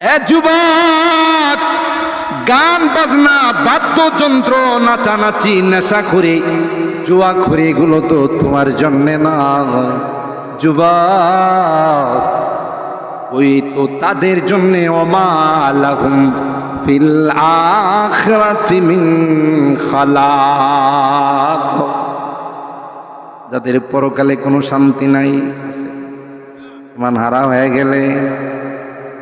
যুবক, গান, বাজনা, বাদ্যযন্ত্র, নাচানাচি নেশা করে জুয়া করে এগুলো তো তোমার জন্যে না। যুবক, ওই তো তাদের জন্যে অমালাহুম ফিল মিন যাদের পরকালে কোনো শান্তি নাই ইমান হারা হয়ে গেলে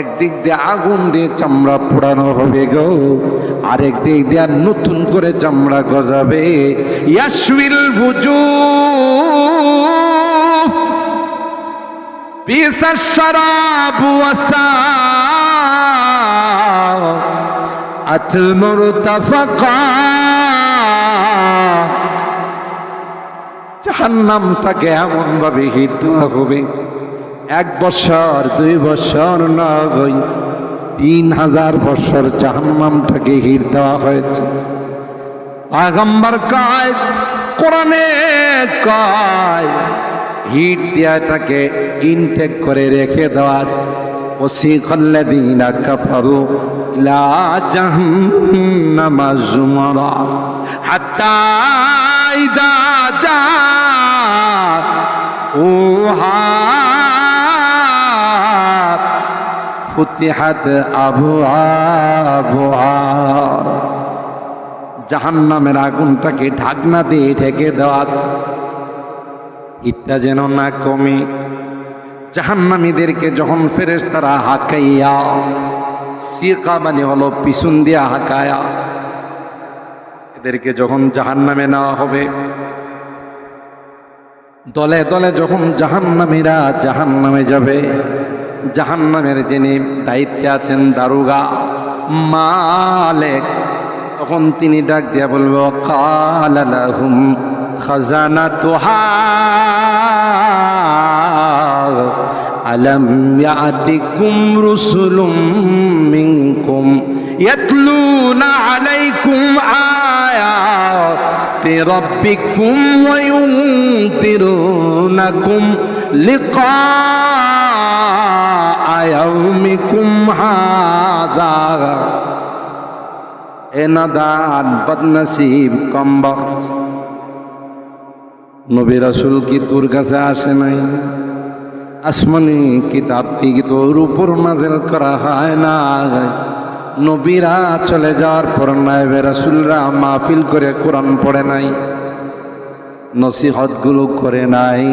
একদিক দিয়ে আগুন দিয়ে চামড়া পোড়ানো হবে গো, আরেক দিক দিয়ে নতুন করে চামড়া গজাবে। ইয়াসুইল বুজু বিসার শারাব ওয়াসা। আতল মুরতাফাকা জাহান্নাম তাকে এমন ভাবে হিট দেওয়া হবে। এক বছর, দুই বছর নয় তিন হাজার বছর জাহান্নামটাকে হির দেওয়া হয়েছে। আগম্বর কায়, কোরআনে কয় হিট দেওয়াটাকে ইনটেক করে রেখে দেওয়া ওসি করলে দিন কাফারু ইলা জাহান্নামা জুমরা, হাত্তা ফুতিহাত আবুহা জাহান নামের আগুনটাকে ঢাকনা দিয়ে ঢেকে দেওয়া আছে। যেন না কমে। জাহান্নামীদেরকে যখন ফেরেস তারা হাঁকাইয়া সিকা মানে হলো পিছন দিয়া হাঁকায়া, এদেরকে যখন জাহান্নামে নেওয়া হবে, দলে দলে যখন জাহান্নামীরা জাহান্নামে যাবে জাহান্নামের যিনি দায়িত্বে আছেন দারুগা মালেক, তখন তিনি ডাক দিয়া বলব কালুম খাজানা তোহা আলম আলাইকুম আ ربكم وينذرونكم لقاء يومكم هذا এনাদান বদনসিব কম বক্ত নবী রাসুল কি তোর কাছে আসে নাই আসমানি কিতাব কি তোর উপর নাজেল করা হয় না নবীরা চলে যাওয়ার পর নাইবে রাসুলরা মাহফিল করে কোরআন পড়ে নাই, নসিহতগুলো করে নাই,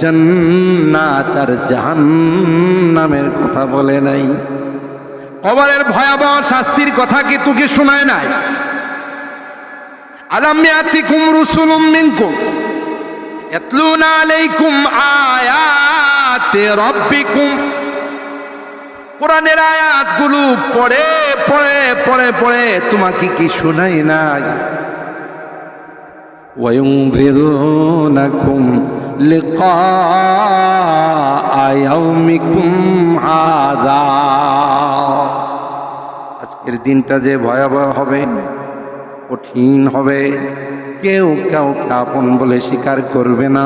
জান্নাত আর জাহান্নামের কথা বলে নাই। কবরের ভয়াবহ শাস্তির কথা কি তোকে শোনায় নাই? আলামিয়াতিকুম রুসুলুম মিনকুম, ইয়াতলুনা আলাইকুম আয়াতি রাব্বিকুম কোরআনের আয়াতগুলো পড়ে পড়ে পড়ে পড়ে তোমাকে কি শোনাই নাই وينذرونكم لقاء يومكم هذا আজকের দিনটা যে ভয়াবহ হবে কঠিন হবে কেউ কাউকে আপন বলে স্বীকার করবে না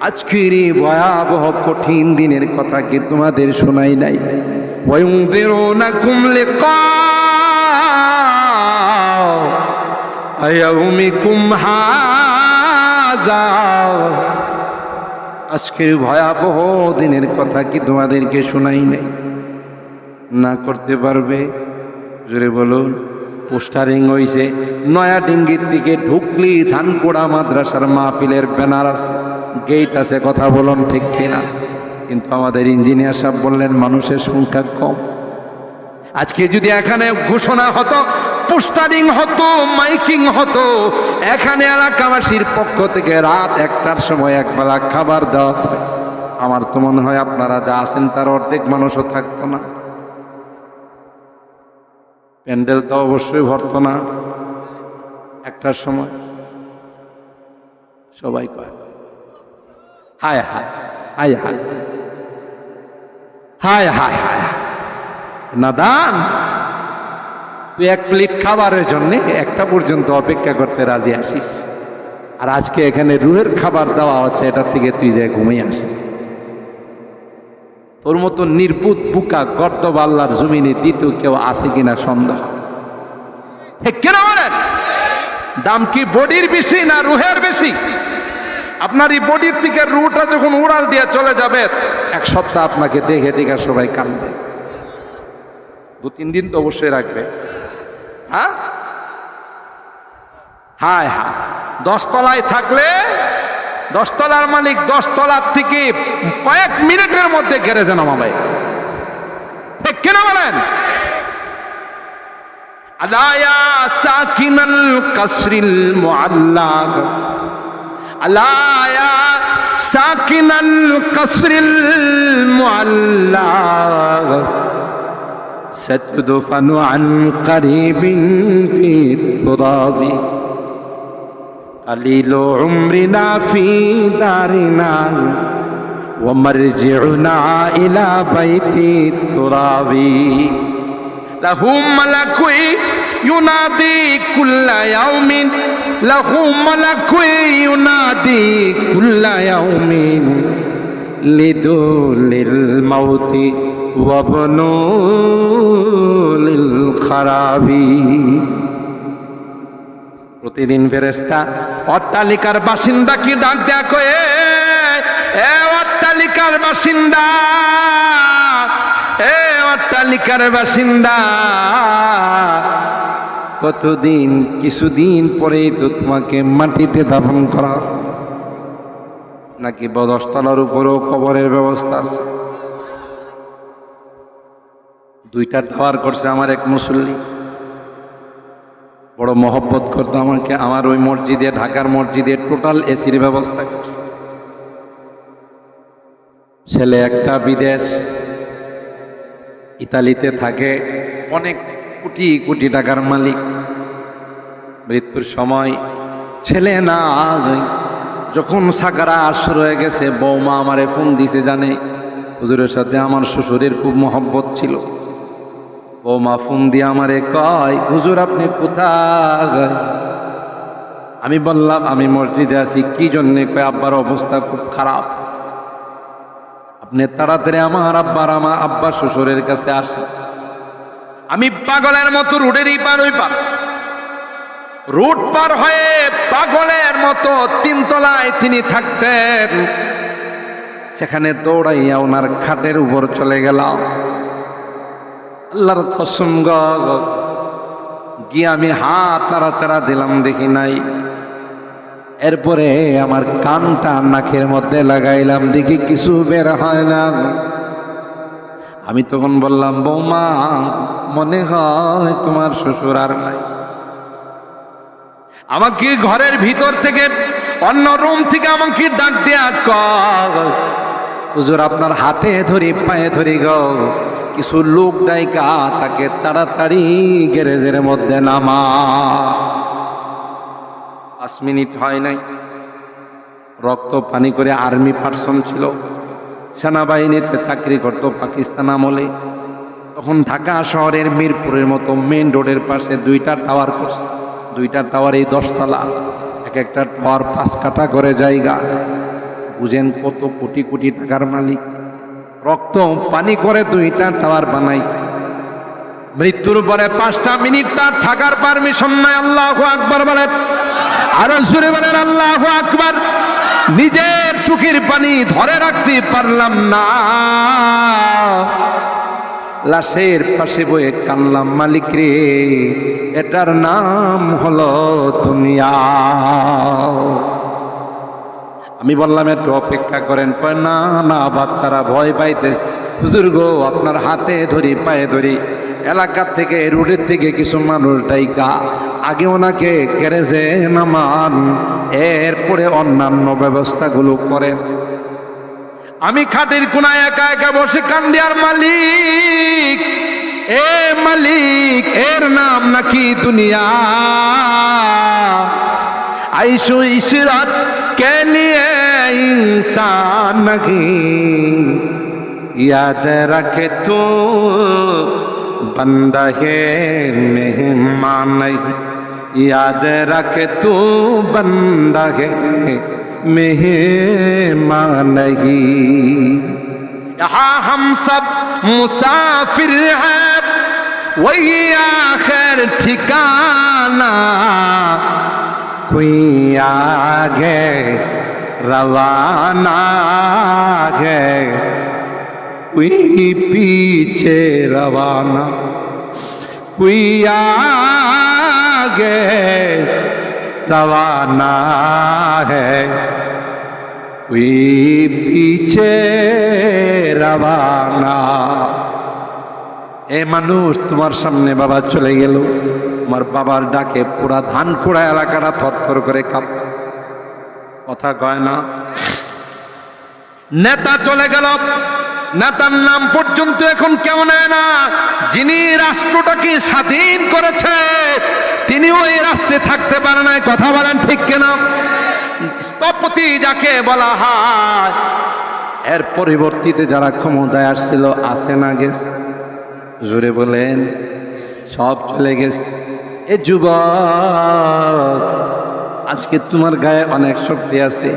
আজকের এই ভয়াবহ কঠিন দিনের কথা কি তোমাদের শোনাই নাই وينذرونكم لقاء يومكم هذا আজকের ভয়াবহ দিনের কথা কি তোমাদেরকে শোনাই নাই না করতে পারবে জোরে বলুন পোস্টারিং হইছে নয়া ডিঙ্গির দিকে ঢুকলি ধানকোড়া মাদ্রাসার মাহফিলের ব্যানার আছে গেট আছে, কথা বলুন ঠিক কিনা? কিন্তু আমাদের ইঞ্জিনিয়ার সাহেব বললেন, মানুষের সংখ্যা কম। আজকে যদি এখানে ঘোষণা হতো, পোস্টারিং হতো, মাইকিং হতো, এখানে এলাকাবাসীর পক্ষ থেকে রাত একটার সময় একবেলা খাবার দেওয়া আমার তো মনে হয় আপনারা যা আছেন তার অর্ধেক মানুষও থাকতো না। প্যান্ডেল তো অবশ্যই ভরতো না। একটার সময় সবাই কয়। হায় হায় হায় হায় হায় হায় হায় নাদান, তুই এক প্লেট খাবারের জন্য একটা পর্যন্ত অপেক্ষা করতে রাজি আসিস আর আজকে এখানে রুহের খাবার দেওয়া হচ্ছে, এটার থেকে তুই যে ঘুমিয়ে আসিস। তোর মতো নির্বুত বুকা গর্দব আল্লাহর জমিনে দ্বিতীয় কেউ আছে কিনা সন্দেহ? দাম কি বডির বেশি না রুহের বেশি? আপনার এই বডির থেকে রুটা যখন উড়াল দিয়ে চলে যাবে, এক সপ্তাহ আপনাকে দেখে দেখে সবাই কানবে দু, তিন দিন তো অবশ্যই রাখবে। হ্যাঁ? হায় হ্যাঁ। দশতলায় থাকলে, দশতলার মালিক দশতলার থেকে কয়েক মিনিটের মধ্যে গ্যারেজে নামাবে ঠিক কেন বলেন? আলায়া সাকিনাল কাসরিল মুআল্লাক على يا ساكن القصر المعلى. ستدفن عن قريب في التراب. قليل عمرنا في دارنا ومرجعنا إلى بيت التراب. له ملك ينادي كل يوم له ملك ينادي كل يوم لدول الموت وابنوا للخراب প্রতিদিন ফেরেস্তা অট্টালিকার বাসিন্দা কি ডাক দেয়া কয়ে এ অট্টালিকার বাসিন্দা এ অট্টালিকার বাসিন্দা কতদিন, কিছুদিন পরেই তো তোমাকে মাটিতে দাফন করা। নাকি বদস্তলার উপরেও কবরের ব্যবস্থা আছে? দুইটা টাওয়ার করছে আমার এক মুসল্লি। বড় মহব্বত করতো আমাকে, আমার ওই মসজিদে, ঢাকার মসজিদে টোটাল এসির ব্যবস্থা করছে। ছেলে একটা বিদেশ, ইতালিতে থাকে, অনেক কোটি কোটি টাকার মালিক। মৃত্যুর সময় ছেলে না যখন সাকারা শুরু হয়ে গেছে, বৌমা আমারে ফোন দিছে জানে, হুজুরের সাথে আমার শ্বশুরের খুব মহব্বত ছিল। বৌমা ফোন দিয়ে আমারে কয়, হুজুর, আপনি কোথায়? আমি বললাম, আমি মসজিদে আছি। কি জন্যে? কয়, আব্বার অবস্থা খুব খারাপ। আপনি তাড়াতাড়ি আমার আব্বার, আমার আব্বা শ্বশুরের কাছে আসেন। আমি পাগলের মতো রুডেরই পার ওই পার। রুট পার হয়ে পাগলের মতো তিনতলায় তিনি থাকতেন। সেখানে দৌড়াইয়া ওনার খাটের উপর চলে গেলাম। আল্লাহর কসম গিয়ে আমি হাত নাড়াচাড়া দিলাম, দেখি নাই। এরপরে আমার কানটা নাকের মধ্যে লাগাইলাম, দেখি কিছু বের হয় না। আমি তখন বললাম, বৌমা, মনে হয় তোমার শ্বশুর আর নাই। আমাকে ঘরের ভিতর থেকে অন্য রুম থেকে আমাকে ডাক দেয়া হুজুর, আপনার হাতে ধরি, পায়ে ধরি গো। কিছু লোক ডাইকা তাকে তাড়াতাড়ি গ্যারেজের মধ্যে নামা পাঁচ মিনিট হয় নাই। রক্ত পানি করে আর্মি পার্সন ছিল। সেনাবাহিনীতে চাকরি করত পাকিস্তান আমলে। তখন ঢাকা শহরের মিরপুরের মতো মেন রোডের পাশে দুইটা টাওয়ার করছে। দুইটা টাওয়ার এই দশতলা। এক একটা টাওয়ার পাঁচ কাটা করে জায়গা। বুঝেন কত কোটি কোটি টাকার মালিক। রক্ত, পানি করে দুইটা টাওয়ার বানাইছে। মৃত্যুর পরে পাঁচটা মিনিট তার থাকার পারমিশন নাই, আল্লাহ আকবর বলেন। আরও জুড়ে বলেন, আল্লাহ আকবর। নিজের চুকির পানি ধরে রাখতে পারলাম না। লাশের পাশে বয়ে কানলাম, মালিক রে, এটার নাম হলো দুনিয়া। আমি বললাম, একটু অপেক্ষা করেন না না, বাচ্চারা ভয় পাইতেছে। হুজুর গো, আপনার হাতে ধরি, পায়ে ধরি। এলাকার থেকে, রোডের থেকে কিছু মানুষ টাইকা আগে ওনাকে কেড়েছে নামান, এরপরে অন্যান্য ব্যবস্থাগুলো করেন আমি খাটির কোনায় একা একা বসে কান্দি, আর মালিক, এ মালিক, এর নাম নাকি দুনিয়া? আইসু ইসরাত, কে নিয়ে ইনসান নাকি? याद रखे तू, बंदा है मेहमान याद रखे तू, बंदा है मेहमान यहाँ हम सब मुसाफिर हैं, वही आखिर ठिकाना। कोई आगे रवाना है। कोई पीछे रवाना कोई आगे रवाना है कोई पीछे रवाना এ মানুষ তোমার সামনে বাবা চলে গেল আমার বাবার ডাকে পুরা ধান খোড়া এলাকাটা থরথর করে কাঁপ কথা কয় না নেতা চলে গেল নেতার নাম পর্যন্ত এখন কেউ নেয় না? যিনি রাষ্ট্রটাকে স্বাধীন করেছে তিনি ওই রাষ্ট্রে থাকতে পারে না কথা বলেন ঠিক কেনা? স্থপতি যাকে বলা হয়, এর পরিবর্তিতে যারা ক্ষমতায় আসছিল আসে না গেছে? জোরে বলেন, সব চলে গেছে। এ যুবক, আজকে তোমার গায়ে অনেক শক্তি আছে।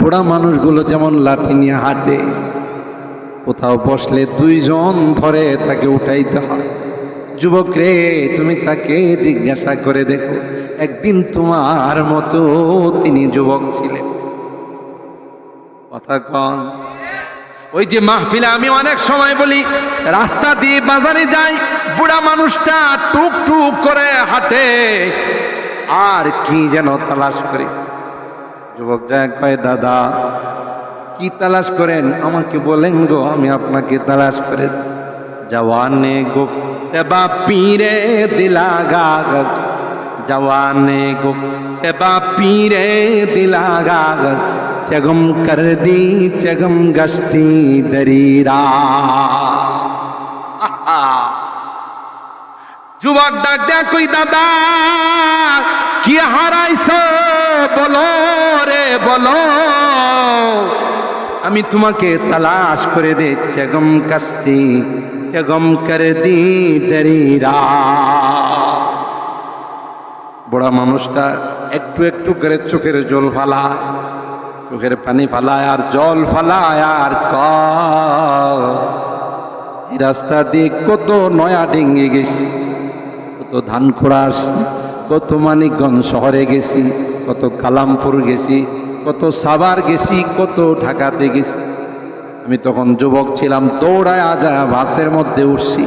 বুড়া মানুষগুলো যেমন লাঠি নিয়ে হাঁটে কোথাও বসলে দুইজন ধরে তাকে উঠাইতে হয়। যুবক রে, তুমি তাকে জিজ্ঞাসা করে দেখো। একদিন তোমার মতো তিনি যুবক ছিলেন। কথা কন। ওই যে মাহফিলে আমি অনেক সময় বলি, রাস্তা দিয়ে বাজারে যাই, বুড়া মানুষটা টুক টুক করে হাঁটে। আর কি যেন তালাশ করে। যুবক যায় কয় দাদা কি তালাশ করেন? আমাকে বলেন গো, আমি আপনাকে তালাশ করে জওয়ানে গো গুপ্তবা পীরে দিলা গাগ জওয়ানে গো গুপ্তবা পীরে দিলা গাগ চগম কর দি, চগম গস্তি দরিরা। যুবক ডাক দেখ কই দাদা, কি হারাইছ? বলো রে, বলো। আমি তোমাকে তালাশ করে দে চগম কাস্তি চগম কর দি দরিরা বড়া মানুষটা একটু একটু করে চোখের জল ফালায়, চোখের পানি ফালায় আর জল ফালায় আর ক রাস্তা দিয়ে কত নয়া ডিঙ্গে গেছি, কত ধান খোড়া আসছি, কত মানিকগঞ্জ শহরে গেছি, কত কালামপুর গেছি কত সাবার গেছি, কত ঢাকাতে গেছি। আমি তখন যুবক ছিলাম, দৌড়ায় আজা বাসের মধ্যে উঠছি।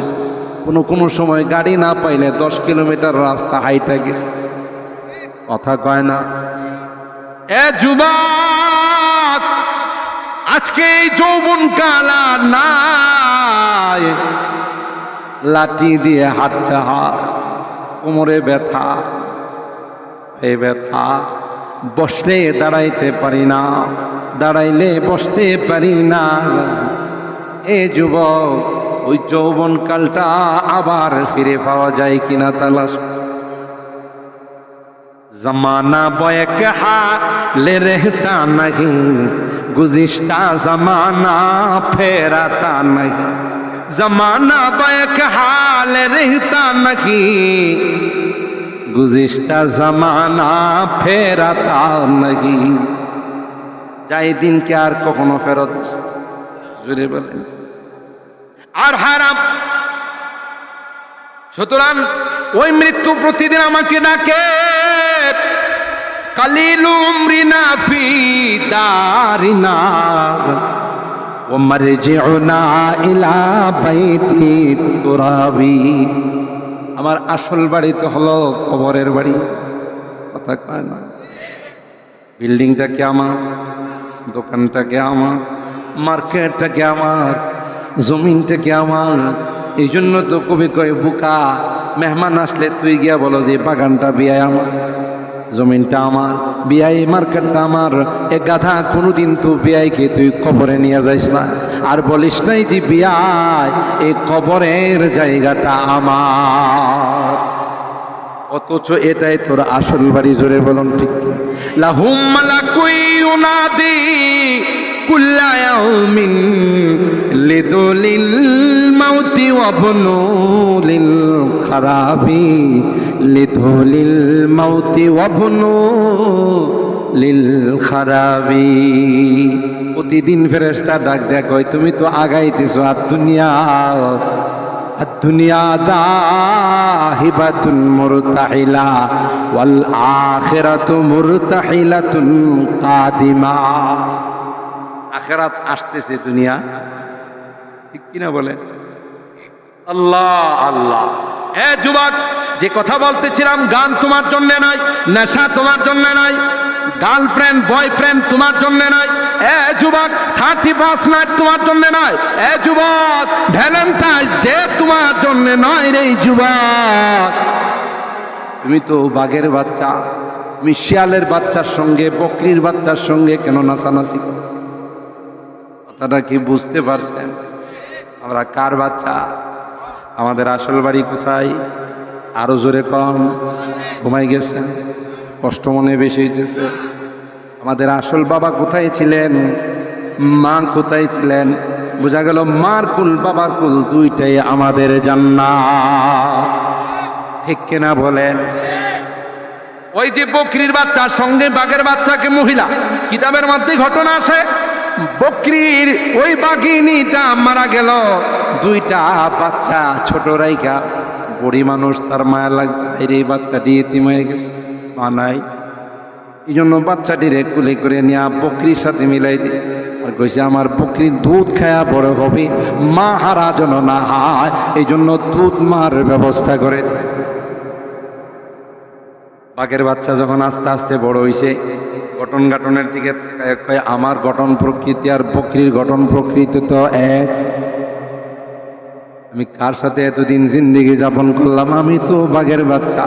কোনো কোনো সময় গাড়ি না পাইলে দশ কিলোমিটার রাস্তা হাইটা গেছে কথা কয় না। এ যুবক, আজকে এই যৌবন কালা নাই। লাঠি দিয়ে হাঁটতে হয়, কোমরে ব্যথা এই ব্যথা। বসলে দাঁড়াইতে পারি না, দাঁড়াইলে বসতে পারি না। এ যুবক, ওই যৌবন কালটা আবার ফিরে পাওয়া যায় কিনা তালাশ। জমানা বয়ক হালে রেহতা নাহি গুজিস্তা জমানা ফেরাতা নাহি। জমানা বয়ক হালে রেহতা নাহি গুজিশতা জামানা ফেরাতা নাহি যাই দিনকে আর কখনো ফেরত জুড়ে বলেন। আর হারাম। সুতরাং ওই মৃত্যু প্রতিদিন আমাকে ডাকে। কালিলু মৃনা ফি দারিনা ومرجعنا إلى بيت ترابي আমার আসল বাড়ি তো হলো কবরের বাড়ি। কথা কয় না। বিল্ডিংটা কে আমার? দোকানটা দোকানটাকে আমার? মার্কেটটাকে আমার? জমিনটাকে আমার? এই জন্য তো কবি কয়, বুকা, মেহমান আসলে তুই গিয়া বলো যে বাগানটা বিয়ায় আমার। জমিনটা আমার বিয়াই মার্কেটটা আমার। এ গাধা কোনোদিন তো বিয়াইকে তুই কবরে নিয়ে যাইস না। আর বলিস নাই যে বিয়াই এই কবরের জায়গাটা আমার। অথচ এটাই তোর আসল বাড়ি, জোরে বলুন ঠিক? লাহুম মালাকুই ইউনাদি কুল্লা ইয়াউমিন লিদুলিল মাউতি অবনুলিল খারাবি লিধুলিল মাউতি অবনু লিল খারাবি প্রতিদিন ফেরেস্তা ডাক দেখ তুমি তো আগাইতেছো আর দুনিয়া আর তুন মোর তাহিলা ওয়াল আখিরাতু মুরতাহিলাতুন কাদিমা। আখেরাত আসতেছে দুনিয়া। ঠিক কিনা বলে? আল্লাহ আল্লাহ। এ যুবক, যে কথা বলতেছিলাম, গান তোমার জন্য নাই, নেশা তোমার জন্য নাই, গার্লফ্রেন্ড, বয়ফ্রেন্ড তোমার জন্য নাই, এ যুবক থার্টি ফার্স্ট নাইট তোমার জন্য নয় এ যুবক ভ্যালেন্টাইন ডে তোমার জন্য নয় রে যুবক। তুমি তো বাঘের বাচ্চা, তুমি শিয়ালের বাচ্চার সঙ্গে, বকরির বাচ্চার সঙ্গে কেন নাচানাচি? কথাটা কি বুঝতে পারছেন? আমরা কার বাচ্চা? আমাদের আসল বাড়ি কোথায়? আরও জোরে কম ঘুমাই গেছেন কষ্ট মনে বেশি হইতেছে। আমাদের আসল বাবা কোথায় ছিলেন? মা কোথায় ছিলেন? বোঝা গেল মার কুল, বাবার কুল দুইটাই আমাদের জান্না ঠিক কিনা বলেন? ওই যে বকরির বাচ্চার সঙ্গে বাঘের বাচ্চাকে মহিলা? কিতাবের মধ্যে ঘটনা আছে? বকরির ওই বাঘিনীটা মারা গেল। দুইটা বাচ্চা ছোট রাইকা বুড়ি মানুষ তার মায়া এই বাচ্চাটি এতিম হয়ে গেছে। মা নাই। এই জন্য বাচ্চাটিরে কুলে করে নিয়ে বকরির সাথে মিলাই দিয়ে আর কইছে, আমার বকরির দুধ খায়া বড় হবে। মা হারা যেন না হয়। এই জন্য দুধ মার ব্যবস্থা করে বাঘের বাচ্চা যখন আস্তে আস্তে বড় হইছে গঠন গাঠনের দিকে কয়, আমার গঠন প্রকৃতি আর বকরির গঠন প্রকৃতি তো এক। আমি কার সাথে এতদিন জিন্দিগি যাপন করলাম? আমি তো বাঘের বাচ্চা।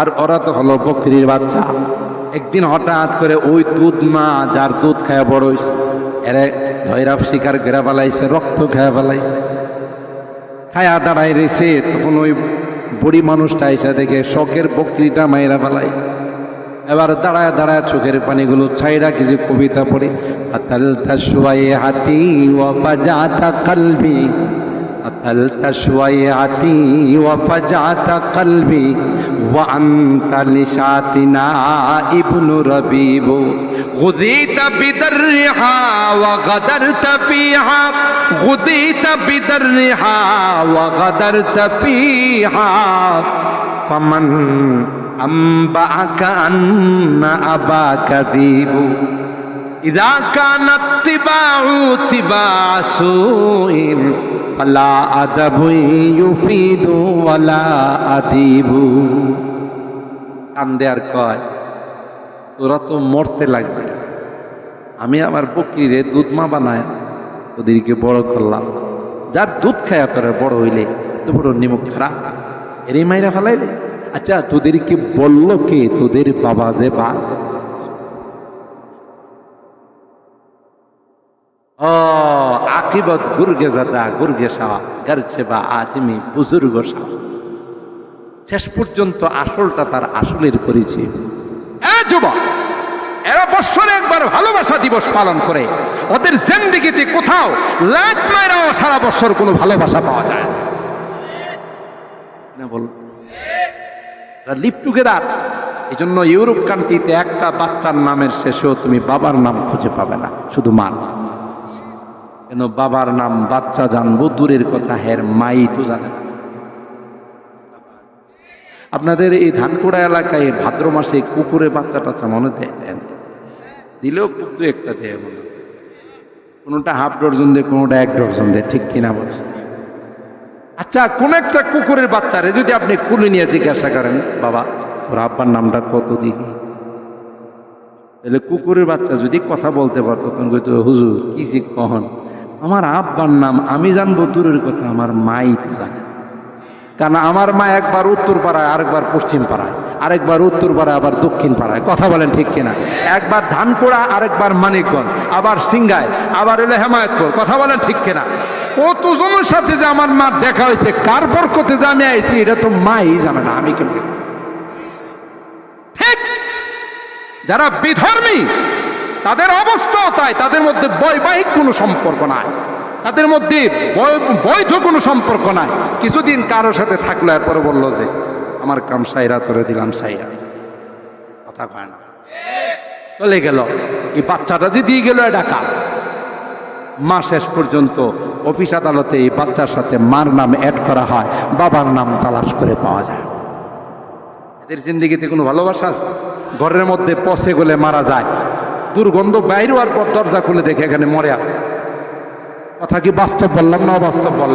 আর ওরা তো হলো বকরির বাচ্চা। একদিন হঠাৎ করে ওই দুধ মা, যার দুধ খায় বড় হইছে, এরে শিকার ঘেরা পালাইছে, রক্ত খায়া পালাই। খায়া দাঁড়াই রয়েছে তখন ওই বুড়ি মানুষটা এসে দেখে শখের বকরিটা মায়েরা পালাই এবার দাঁড়ায় দাঁড়ায় চোখের পানিগুলো ছাইরা কিছু কবিতা পড়ে আতালতা শুয়ায়ে হাতি ওয়াফাজাতা কলবি আতালতা শুয়ায়ে হাতি ওয়াফাজাতা কলবি وأنت لشاتنا ابن ربيب غذيت بدرها وغدرت فيها غذيت بدرها وغدرت فيها فمن أنبأك أن أباك ذيب إذا كان اتباع اتباع سوء فلا أدب يفيد ولا أديب কান্দে আর কয় তোরা তো মরতে লাগছে আমি আমার বকরিরে দুধ মা বানায় ওদেরকে বড় করলাম যার দুধ খায়া তোরা বড় হইলে এত বড় নিমক খারাপ এরই মাইরা ফেলাইলে আচ্ছা তোদেরকে বলল কে? তোদের বাবা যে বা? আকিবত গুরগে জাদা, গুরগে শাহ গরছে বা আজমি বুজুর্গ শাহ শেষ পর্যন্ত আসলটা তার আসলের পরিচয়। যুবক, এরা বৎসরে একবার ভালোবাসা দিবস পালন করে। ওদের জিন্দিগিতে কোথাও লাট মায়েরাও সারা বছর কোনো ভালোবাসা পাওয়া যায় না। না বল লিভ টুগেদার এই জন্য ইউরোপ কান্ট্রিতে একটা বাচ্চার নামের শেষেও তুমি বাবার নাম খুঁজে পাবে না, শুধু মা কেন বাবার নাম বাচ্চা জানব, দূরের কথা হের মাই তো জানে না। আপনাদের এই ধানকুড়া এলাকায় ভাদ্র মাসে কুকুরে বাচ্চা টাচ্চা মনে দেয়? দিলেও দু একটা দেয় মনে কোনোটা হাফ ডর্জন দেয়, কোনোটা এক ডর্জন দেয়, ঠিক কিনা বলে? আচ্ছা কোন একটা কুকুরের বাচ্চারে যদি আপনি কুলে নিয়ে জিজ্ঞাসা করেন, বাবা, ওর আব্বার নামটা কত দিন? তাহলে কুকুরের বাচ্চা যদি কথা বলতে পারতো, তখন কইতো, হুজুর, কি যে কহন? আমার আব্বার নাম, আমি জানব দূরের কথা, আমার মাই তো জানে কারণ আমার মা একবার উত্তর পাড়ায় আরেকবার পশ্চিম পাড়ায় আরেকবার উত্তর পাড়ায় আবার দক্ষিণ পাড়ায়। কথা বলেন ঠিক কিনা? একবার ধানকোড়া আরেকবার মানিকগঞ্জ, আবার সিংগায়, আবার এলো হেমায়তপুর। কথা বলেন ঠিক কিনা? কতজনের সাথে যে আমার মা দেখা হয়েছে, কার বরকতে যে আমি আইছি, এটা তো মাই জানে না, আমি কেমন? ঠিক! যারা বিধর্মী, তাদের অবস্থাও তাই, তাদের মধ্যে বৈবাহিক কোনো সম্পর্ক নাই। তাদের মধ্যে বৈধ কোনো সম্পর্ক নাই। কিছুদিন কারোর সাথে থাকল, এরপরে বলল যে আমার কাম সাইরা, তোরে দিলাম সাইরা। কথা কয় না। চলে গেল। এই বাচ্চাটা যে দিয়ে গেল কার? মা শেষ পর্যন্ত অফিস আদালতে এই বাচ্চার সাথে মার নাম অ্যাড করা হয়, বাবার নাম তালাশ করে পাওয়া যায়। এদের জিন্দিগিতে কোনো ভালোবাসা আছে? ঘরের মধ্যে পচে গলে মারা যায়। দুর্গন্ধ বাইরে হওয়ার পর দরজা খুলে দেখে এখানে মরে আছে। কথা কি বাস্তব বললাম না অবাস্তব বললাম?